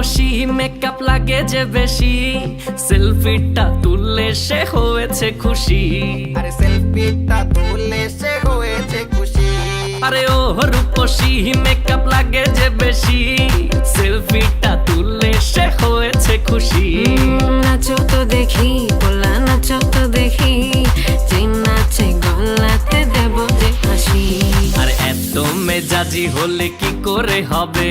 রূপসী makeup লাগে যে বেশি। সেলফিটা তুললে সে হয়েছে খুশি। আরে সেলফিটা তুললে সে হয়েছে খুশি। আরে ও রূপসী মেকআপ লাগে যে বেশি। সেলফিটা তুললে সে হয়েছে খুশি। নাচো তো দেখি পোলা নাচো তো দেখি। যে নাচে গলাতে দেব যে হাসি। আর এত মেজাজি হলে কি করে হবে?